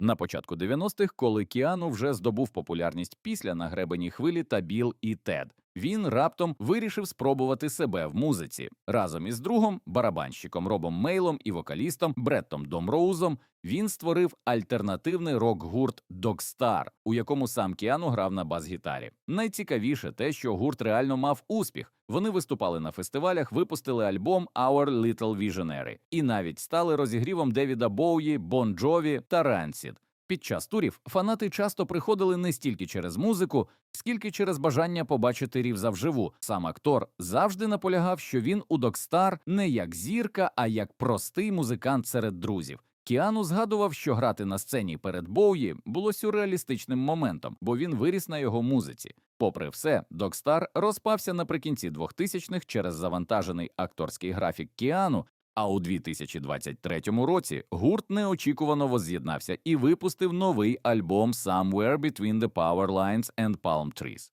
На початку 90-х, коли Кіану вже здобув популярність після на гребені хвилі та Біл і Тед, він раптом вирішив спробувати себе в музиці. Разом із другом, барабанщиком Робом Мейлом і вокалістом Бреттом Домроузом він створив альтернативний рок-гурт Dogstar, у якому сам Кіану грав на бас-гітарі. Найцікавіше те, що гурт реально мав успіх. Вони виступали на фестивалях, випустили альбом Our Little Visionary і навіть стали розігрівом Девіда Боуї, Бон Джові та Рансід. Під час турів фанати часто приходили не стільки через музику, скільки через бажання побачити Рівза вживу. Сам актор завжди наполягав, що він у Докстар не як зірка, а як простий музикант серед друзів. Кіану згадував, що грати на сцені перед Боуї було сюрреалістичним моментом, бо він виріс на його музиці. Попри все, Докстар розпався наприкінці 2000-х через завантажений акторський графік Кіану. А у 2023 році гурт неочікувано возз'єднався і випустив новий альбом Somewhere Between the Power Lines and Palm Trees.